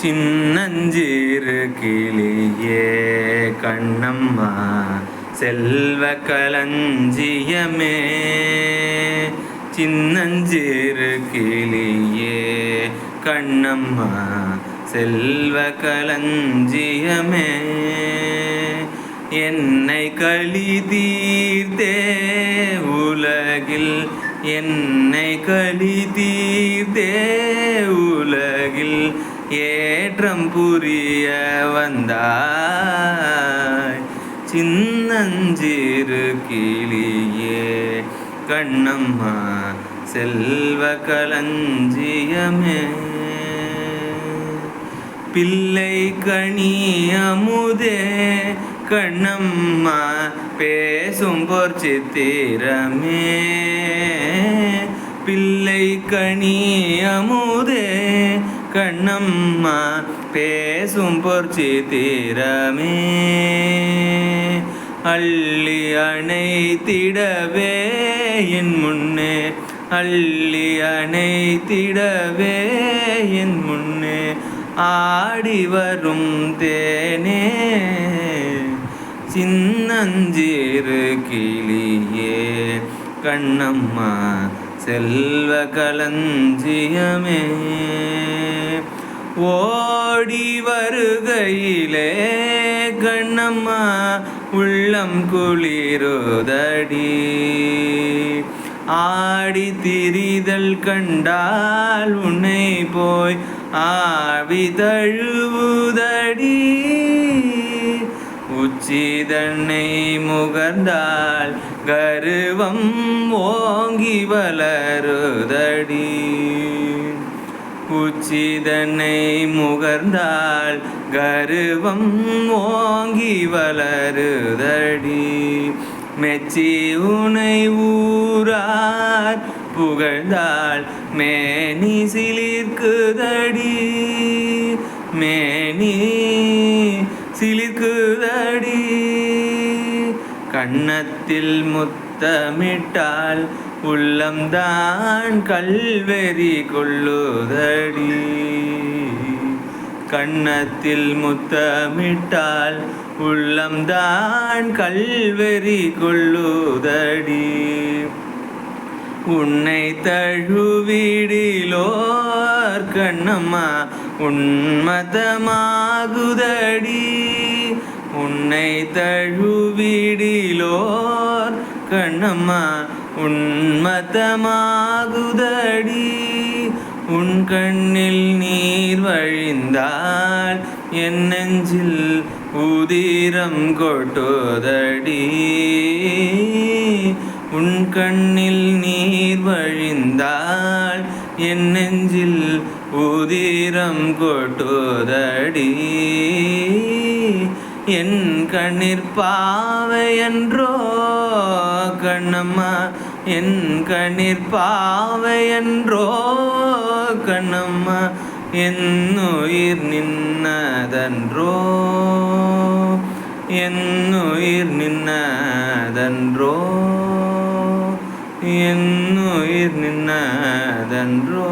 சின்னஞ்சிறு கிளியே கண்ணம்மா செல்வ களஞ்சியமே. சின்னஞ்சிறு கிளியே கண்ணம்மா செல்வ களஞ்சியமே. என்னை களி தீர்த்தே உலகில் என்னை களி தீர்த்தே உலகில் ஏற்றம் புரிய வந்தாய். சின்னஞ்சிறு கிளியே கண்ணம்மா செல்வ களஞ்சியமே. பிள்ளை கணி அமுதே கண்ணம்மா பேசும் பொற்சித்திரமே பிள்ளை கணி அமுதே கண்ணம்மா பேசும் பொற்சித்திரமே அள்ளி அணைத்திடவே என் முன்னே. அள்ளி அணைத்திடவே என் முன்னே. ஆடி வரும் தேனே. சின்னஞ்சீரு கிளியே. கண்ணம்மா செல்வ களஞ்சியமே. ஓடி வருகையிலே கண்ணம்மா உள்ளம் குளிருதடி. ஆடி திரிதல் கண்டால் உன்னை போய் ஆவி தழுவுதடி. உச்சிதன்னை முகர்ந்தால் கருவம் ஓங்கி வளருதடி. உச்சிதனை முகர்ந்தால் கருவம் ஓங்கி வளருதடி. மெச்சி உனை ஊரார் புகழ்ந்தால் மேனி சிலிர்க்குதடி. மேனி சிலிர்க்குதடி. கண்ணத்தில் முத்து முத்தமிட்டால் உள்ளம்தான் கல்வெறி கொள்ளுதடி. கண்ணத்தில் முத்தமிட்டால் உள்ளம்தான் கல்வெறி கொள்ளுதடி. உன்னை தழுவிடிலோர் கண்ணம்மா உன்மதமாகுதடி உன்னை தழுவிடிலோ கண்ணம்மா உன்மதமாகுதடி உன் கண்ணில் நீர் வழிந்தால் என் நெஞ்சில் உதிரம் கொட்டுதடி. உன் கண்ணில் நீர் வழிந்தால் என் நெஞ்சில் உதிரம் கொட்டுதடி. என் கண்ணீர் பாவையன்றோ கண்ணம்மா என் கண்ணீர் பாவையன்றோ கண்ணம்மா என் உயிர் நின்னதன்றோ என் உயிர் நின்னதன்றோ என் உயிர் நின்னதன்றோ.